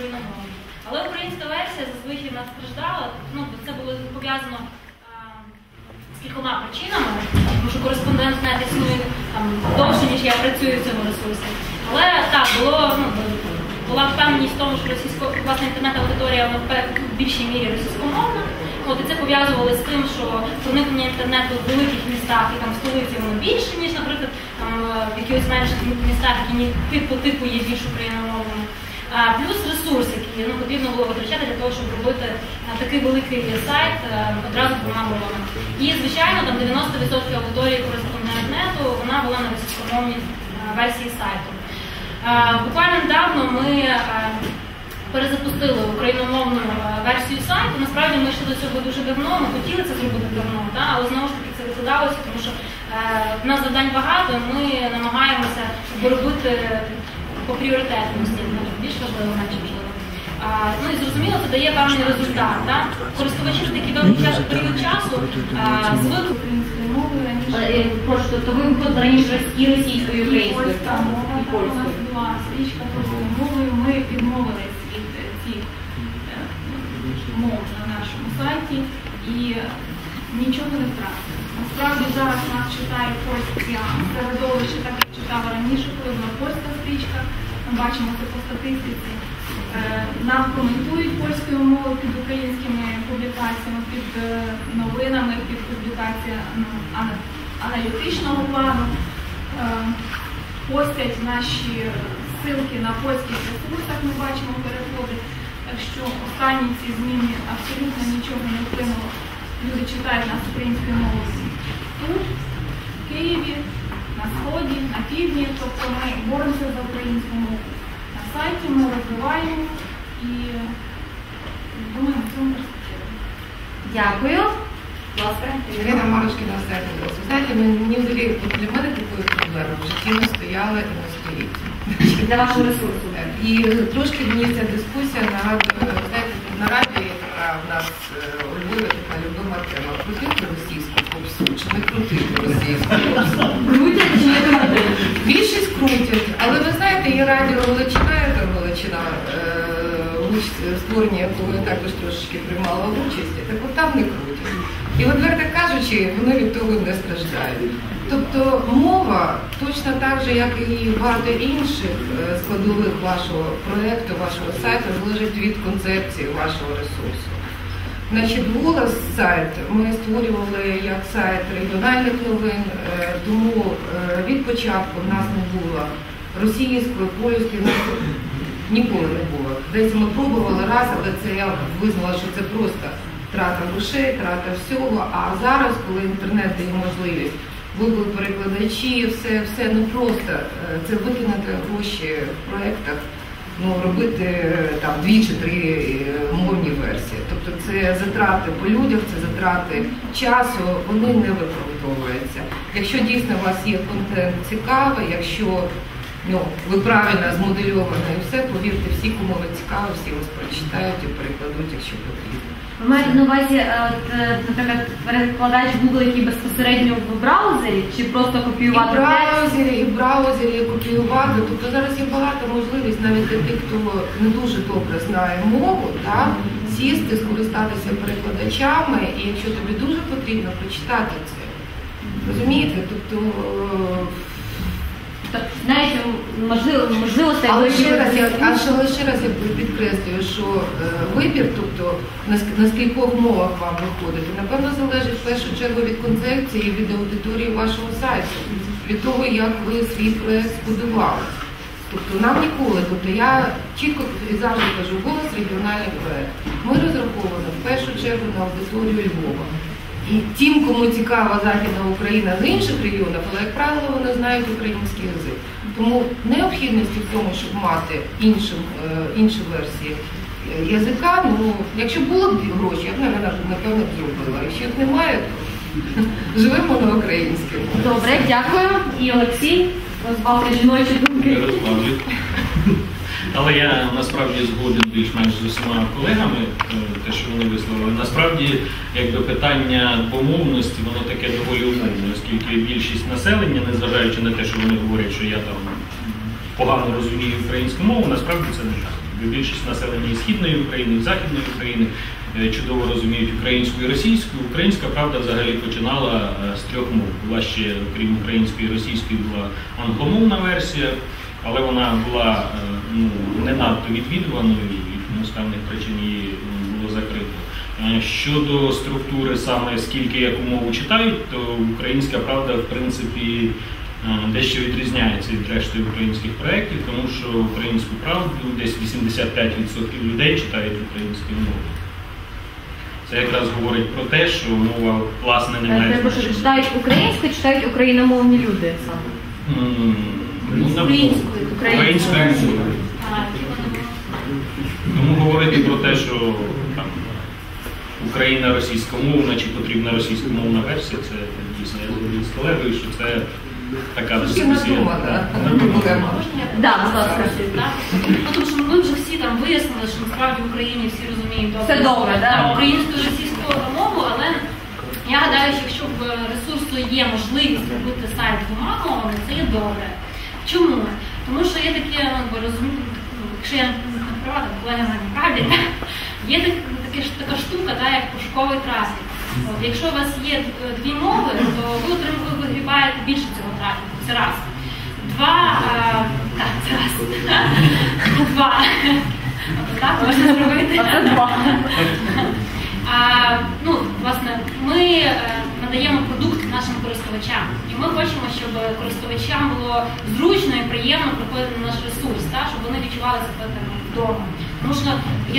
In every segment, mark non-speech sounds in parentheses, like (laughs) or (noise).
україномовні. Але українська версія зазвичай нас страждала. Ну, це було пов'язано з кількома причинами, тому що кореспондент net існує там довше, ніж я працюю в цьому ресурсі. Але так, було ну, була впевненість в тому, що російсько власне інтернет-аудиторія в більшій мірі російськомовна. От і це пов'язували з тим, що проникнення інтернету в великих містах і там в столиці воно більше, ніж, наприклад, там в якихось менших містах, які типу типу є більш україномовними. Плюс ресурс, який ну, потрібно було витрачати для того, щоб робити такий великий сайт е, одразу двома мовами. І, звичайно, там 90% аудиторії кореспондентнету вона була на російськомовній е, версії сайту. Е, Буквально недавно ми е, перезапустили україномовну е, версію сайту. Насправді ми йшли до цього дуже давно, ми хотіли це зробити давно, та? але знову ж таки це викладалося, тому що е, в нас завдань багато, ми намагаємося робити по пріоритетності, важливо, менше важливо. А, ну і зрозуміло, це дає певний результат. Так? Користувачі за такий довгий час, період часу а, звикли українською мовою раніше. Е, Прошу, тобто ви виходили раніше і російською, і українською. Польська мова, І так, у нас була стрічка другою мовою. Ми відмовились від е, цих е, мов на нашому сайті і нічого не втратили. Насправді зараз нас читає польське середовище, так як читала раніше, коли була польська стрічка. Ми бачимо це по статистиці. Е, Нам коментують польською мовою під українськими публікаціями, під е, новинами, під публікаціями ну, аналітичного плану. Е, Постять наші ссылки на польських ресурсах, ми бачимо переходи. Так що останні ці зміни абсолютно нічого не вплинуло. Люди читають нас українською мовою тут, в Києві, на Сході, на півдні. Тобто ми боремося за українську мову. На сайті ми розвиваємо і думаємо, в цьому перспективі. Дякую. Ірина Марушкіна сайт адресу. Знаєте, мені взагалі для мене такої проблеми в житті не стояла і не стоїть. Для вашого ресурсу. І трошки мені ця дискусія нагадує, створенні якого я також трошечки приймала участь, так от там не крутять. І відверто кажучи, вони від того не страждають. Тобто мова точно так же, як і багато інших е, складових вашого проєкту, вашого сайту, залежить від концепції вашого ресурсу. Значить, голос сайт ми створювали як сайт регіональних новин, е, тому е, від початку в нас не було російської, польської, ніколи не було. Десь ми пробували раз, але це я визнала, що це просто трата грошей, трата всього. А зараз, коли інтернет дає можливість, Google перекладачі, все, все ну просто е, це викинути гроші в проєктах ну, робити е, там дві чи три е, мовні версії. Тобто це затрати по людях, це затрати часу, вони не виправдовуються. Якщо дійсно у вас є контент цікавий, якщо ну, ви правильно змодельовані і все, повірте, всі, кому ви цікаво, всі вас прочитають і перекладуть, якщо потрібно. Ви маєте на увазі, е, от, е, наприклад, перекладач Google, який безпосередньо в браузері, чи просто І в копіювати браузері, і в браузері і копіювати. Тобто зараз є багато можливість навіть для тих, хто не дуже добре знає мову, так, сісти, скористатися перекладачами, і якщо тобі дуже потрібно, прочитати це. Розумієте? Тобто, е, Тобто, знаєте, можливо, можливостей але ще раз я а ще, але ще раз я підкреслюю, що е, вибір, тобто на, ск- на скількох мовах вам виходити, напевно, залежить в першу чергу від концепції, від аудиторії вашого сайту, від того, як ви свій проект збудували. Тобто нам ніколи, тобто я чітко і завжди кажу, голос регіональний проект. Ми розраховані в першу чергу на аудиторію Львова. І тим, кому цікава Західна Україна з інших регіонів, але, як правило, вони знають український язик. Тому необхідності в тому, щоб мати інші, інші версії е, язика, ну, якщо було б гроші, я б, напевно, напевно, б зробила. Якщо їх немає, то (laughs) живемо на українському. Добре, дякую. І Олексій, розбавте жіночі думки. Але я насправді згоден більш-менш з усіма колегами, е, те, що вони висловили. Насправді, якби питання помовності, воно таке доволі умовне, оскільки більшість населення, незважаючи на те, що вони говорять, що я там погано розумію українську мову, насправді це не так. більшість населення і східної України, і західної України е, чудово розуміють українську і російську. Українська правда взагалі починала е, з трьох мов. Була ще, крім української і російської, була англомовна версія, але вона була е, ну, не надто відвідуваною і тому з певних причин її було закрито. Е, Щодо структури, саме скільки яку мову читають, то українська правда, в принципі, е, дещо відрізняється від решти українських проєктів, тому що українську правду десь 85% людей читають українською мовою. Це якраз говорить про те, що мова власне не має що читають українською, читають україномовні люди саме. Українською. Українською мовою. Тому говорити про те, що там Україна російськомовна чи потрібна російськомовна версія, це дійсно я згоден з колегою, що це така дискусія. будь ласка. Ну, тому що ми вже всі там вияснили, що насправді в Україні всі розуміють. Все добре, да? Там, українську і російську мову, але я гадаю, що якщо в ресурсу є можливість робити сайт двома мовами, це є добре. Чому? Тому що є таке, ну, ну, якщо я не права, то колега мене правді, є так, таке така штука, да, як пошуковий трафік. От, якщо у вас є е, дві мови, то ви отримуєте, вигрібаєте більше цього трафіку. Це раз. Два, е, так, це раз. (laughs) Два. Так можна зробити. А два. А, ну, власне, ми е, надаємо продукт нашим користувачам, і ми хочемо, щоб користувачам було зручно і приємно приходити на наш ресурс, та, щоб вони відчували себе там вдома. Тому що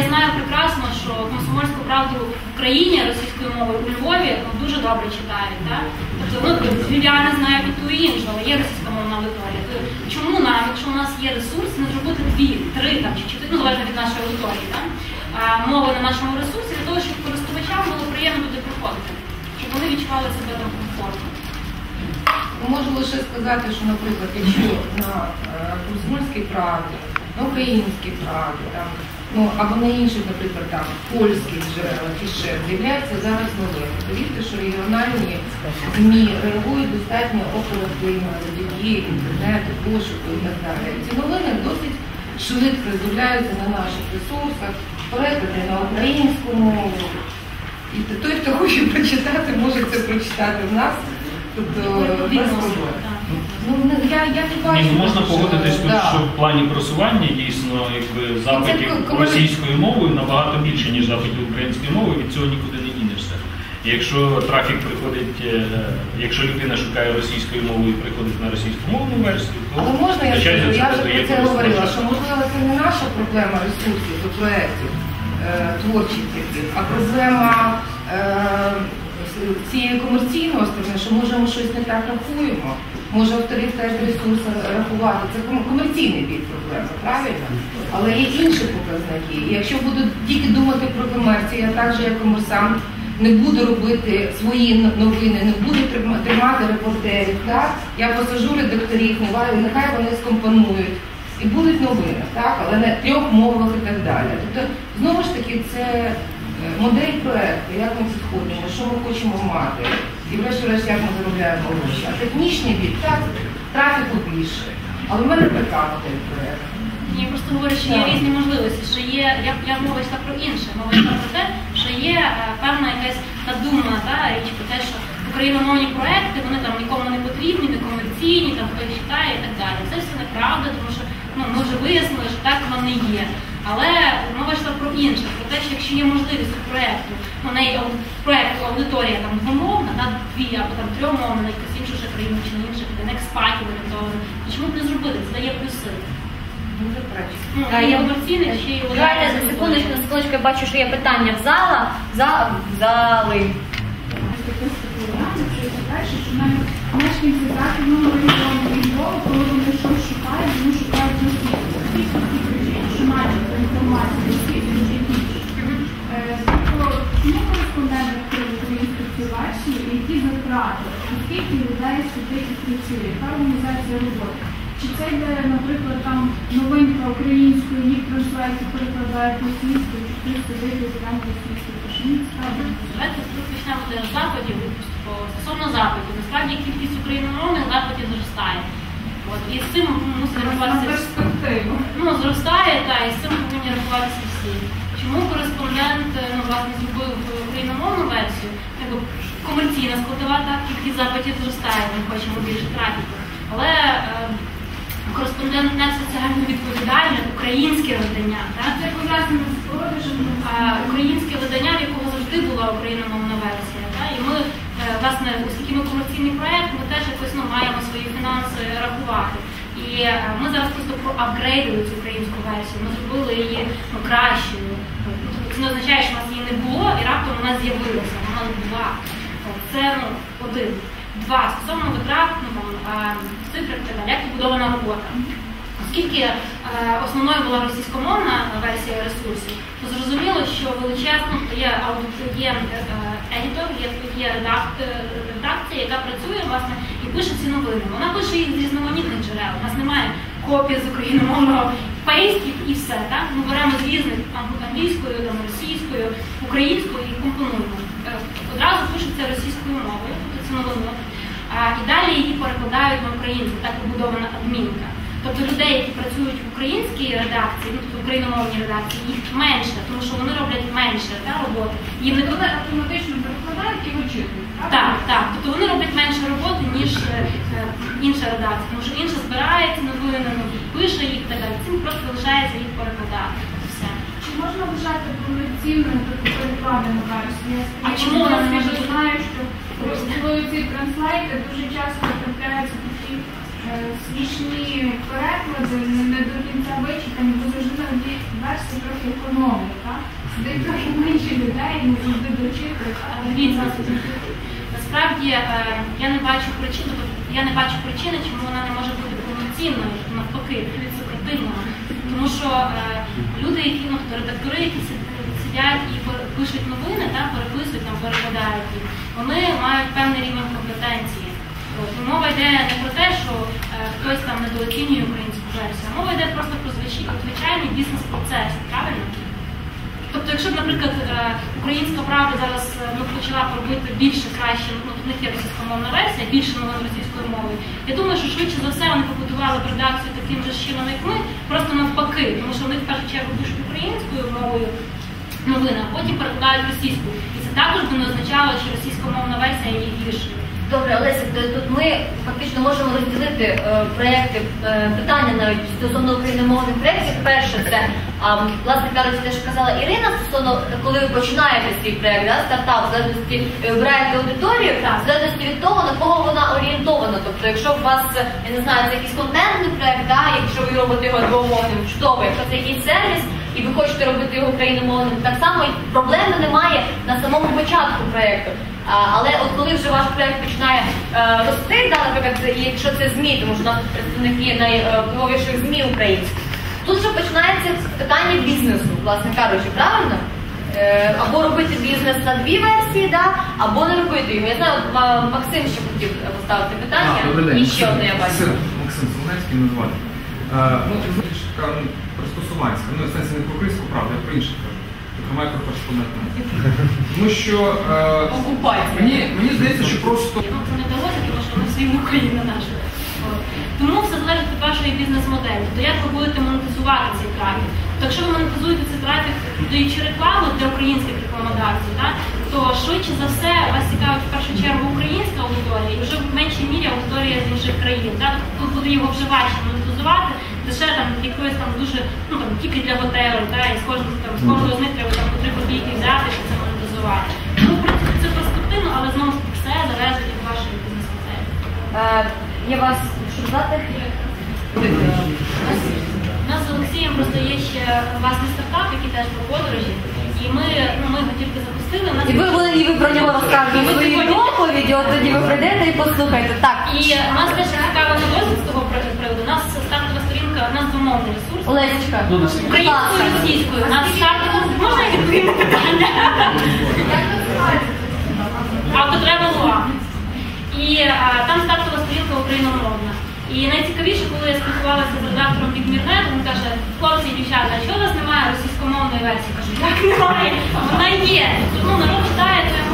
я знаю прекрасно, що комсомольську правду в Україні російською мовою у Львові ну, дуже добре читають. Та? Тобто ну, львів'яни знають і ту іншу, але є російськомовна аудиторія. То чому нам, якщо у нас є ресурс, не зробити дві, три там, чи чотири, ну залежно від нашої аудиторії, та? мови на нашому ресурсі для того, щоб користувачам було приємно туди приходити, вони відчували себе там комфортно. Можу лише сказати, що, наприклад, якщо на е, комсомольській правді, на українській правді, ну, або на інших, наприклад, там, польських джерелах і ще з'являються зараз новини. Повірте, що регіональні ЗМІ реагують достатньо оперативно, завдяки інтернету, пошуку і так далі. Ці новини досить швидко з'являються на наших ресурсах, переклади на українську мову. І той, хто хоче прочитати, може це прочитати в нас. Тобто без. Ну, я, я не бачу. Ні, ну, можна погодитись тут, да. що в плані просування дійсно якби запитів коли- російською мовою набагато більше, ніж запитів українською мовою, від цього нікуди не дінешся. Якщо трафік приходить, е, якщо людина шукає російською мовою і приходить на російськомовну версію, то Але можна я вже про це говорила, що можливо це не наша проблема ресурсів до проєктів е, творчих таких, а проблема цієї комерційної сторони, що може ми щось не так рахуємо, може авторитет ресурсу рахувати. Це комерційний бік проблеми, правильно? Але є інші показники. І якщо буду тільки думати про комерцію, я так же як комерсант не буду робити свої новини, не буду тримати репортерів. Так? Я посажу редакторів, нехай вони скомпонують. І будуть новини, так, але на трьох мовах і так далі. Тобто, знову ж таки, це е, модель проекту, як ми підходимо, що ми хочемо мати, і врешті-решт, як ми заробляємо гроші. А технічний бік, так, трафіку більше. Але в мене така модель проекту. Ні, просто говорю, що є різні можливості, що є, я, я мова йшла про інше, мова йшла про те, що є е, певна якась надумана та, річ про те, що україномовні проекти, вони там нікому не потрібні, не комерційні, там хтось читає і так далі. Це все неправда, тому що ну, ми вже вияснили, що так воно є. Але мова йшла про інше, про те, що якщо є можливість у проекту, ну, в неї проекту аудиторія там двомовна, на дві або там трьомовна, на якусь іншу ще країну чи на інше, де на експатів орієнтовано, то чому б не зробити? Це дає плюси. Ну, А, я- комерційних ще й Давайте за секундочку, на секундочку, я бачу, що є питання в зала, за, в зали. Мешканці західного регіону Львова, коли вони щось шукають, вони шукають російську. Звідки вже більше. Е, Тобто, чому кореспондент відкрив українську і які затрати, скільки людей сидить і працює, яка роботи? Чи це йде, наприклад, там новинка українською, їх транслацію перекладають російською, чи хтось сидить. Давайте почнемо з. Поступово. Стосовно запитів, насправді кількість україномовних запитів зростає. От, і з цим мусить рахуватися. Ну, зростає, та, і з цим повинні відбуватися всі. Чому кореспондент е, ну, власне зробив україномовну версію? Якби комерційна складова, так кількість запитів зростає, ми хочемо більше трафіку. Але е, кореспондент не соціально відповідальне, українське видання. Так? Це продажем. Українське видання, в якого завжди була україномовна версія. Та? І ми, е, власне, оскільки ми комерційний проєкт, ми теж якось ну, маємо свої фінанси рахувати. І е, ми зараз просто проапгрейдили цю українську версію, ми зробили її ну, кращою. Тобто Це не означає, що в нас її не було, і раптом вона з'явилася, вона була. Це ну, один. Два. Стосовно витрат, ну там цифри, як побудована робота. Оскільки е, основною була російськомовна версія ресурсів, то зрозуміло, що величезно є є е, едітор, є, е, редакція, яка працює власне і пише ці новини. Вона пише їх з різноманітних джерел. У нас немає копії з україномовного (laughs) пейстів і все. Так? Ми беремо з різних англійською, там, російською, українською і компонуємо. Е, Одразу пишеться російською мовою, тобто це новину. І далі її перекладають на українську, так побудована адмінка. Тобто людей, які працюють в українській редакції, ну тобто україномовній редакції, їх менше, тому що вони роблять менше та, роботи. Їм не Вони автоматично перекладають і вичитують. Так, так. Тобто вони роблять менше роботи, ніж е, інша редакція, тому що інша збирається новини, ну, пише їх так далі. Цим просто лишається їх перекладати. Чи можна вважати повноцінною таку перекладену версію? А чому вона не знаю, що коли ці транслейти дуже часто трапляються смішні переклади, не, до кінця вичитані, бо завжди версії трохи економить, так? Сидить трохи менше людей, не завжди але Дивіться, насправді е, я не бачу причини, тобто я не бачу причини, чому вона не може бути повноцінною, навпаки, супротивною. Тому що е, люди, які ну, редактори, які сидять і пишуть новини, та, переписують, там, перекладають їх, вони мають певний рівень компетенції. І мова йде не про те, що е, хтось там недооцінює українську версію, а мова йде просто про звичай- звичайний бізнес-процес, правильно? Тобто, якщо б, наприклад, е, українська правда зараз е, ну, почала робити більше краще, ну в них є російськомовна версія, більше новин російською мовою. Я думаю, що швидше за все вони побудували б редакцію таким же чином, як ми, просто навпаки, тому що вони в першу чергу пишуть українською мовою новини, а потім перекладають російською. І це також би не означало, що російськомовна версія є гіршою. Добре, Олеся, то тут ми фактично можемо розділити е, проекти, е, питання навіть стосовно україномовних проєктів. Перше, це, а, власне кажучи, те, що казала Ірина, стосовно, коли ви починаєте свій проєкт, да, стартап, в залежності е, обираєте аудиторію, в залежності від того, на кого вона орієнтована. Тобто, якщо у вас, е, я не знаю, це якийсь контентний проєкт, да, якщо ви робите його двомовним, чудово, якщо це якийсь сервіс, і ви хочете робити його україномовним, так само проблеми немає на самому початку проєкту. Але от коли вже ваш проєкт починає е, рости, да, наприклад, якщо це ЗМІ, тому що у нас представники найвпливовіших ЗМІ українських, тут вже починається питання бізнесу, власне кажучи, правильно? Е, або робити бізнес на дві версії, да, або не робити його. Я знаю, Максим ще хотів поставити питання. А, І ще одне я бачу. Максим, Солонецький мене звати. Е, ну, така ну, пристосуванська. Ну, в сенсі не про українську правду, а про інше кажу. Зокрема, про. Тому що е, мені, мені здається, що просто це не вдалося, тому що ми всі Україна наша. От. Тому все залежить від вашої бізнес-моделі. То як ви будете монетизувати цей трафік? То якщо ви монетизуєте цей трафік, додаючи рекламу для українських рекламодавців, так, то швидше за все вас цікавить в першу чергу українська аудиторія і вже в меншій мірі аудиторія з інших країн. Тобто тут буде його вже важче монетизувати, лише там якоїсь там дуже, ну там тільки для готелю, так, і з кожного там з кожного з них треба там по три копійки взяти, щоб це монетизувати. Ну, в принципі, це перспективно, але знову ж таки все залежить від вашої бізнес-моделі. Е, Я вас що звати? У нас з Олексієм просто є ще власний стартап, який теж про подорожі. І ми, ну, ми його тільки запустили. У нас І ви, ви, і ви про нього своїй сьогодні- доповіді, от тоді ви прийдете і послухайте. Так, І у нас теж цікава новина з того при- приводу. У нас стартова двомовний ресурс. Олесечка, Ну, Українською російською. Нас стартова можна на питання? Автотрева Луа. І а, там стартова сторінка україномовна. І найцікавіше, коли я спілкувалася з редактором Бігмірнет, він каже, хлопці і дівчата, чого у вас немає російськомовної версії? Кажу, як немає? Вона є. Ну, народ читає, то я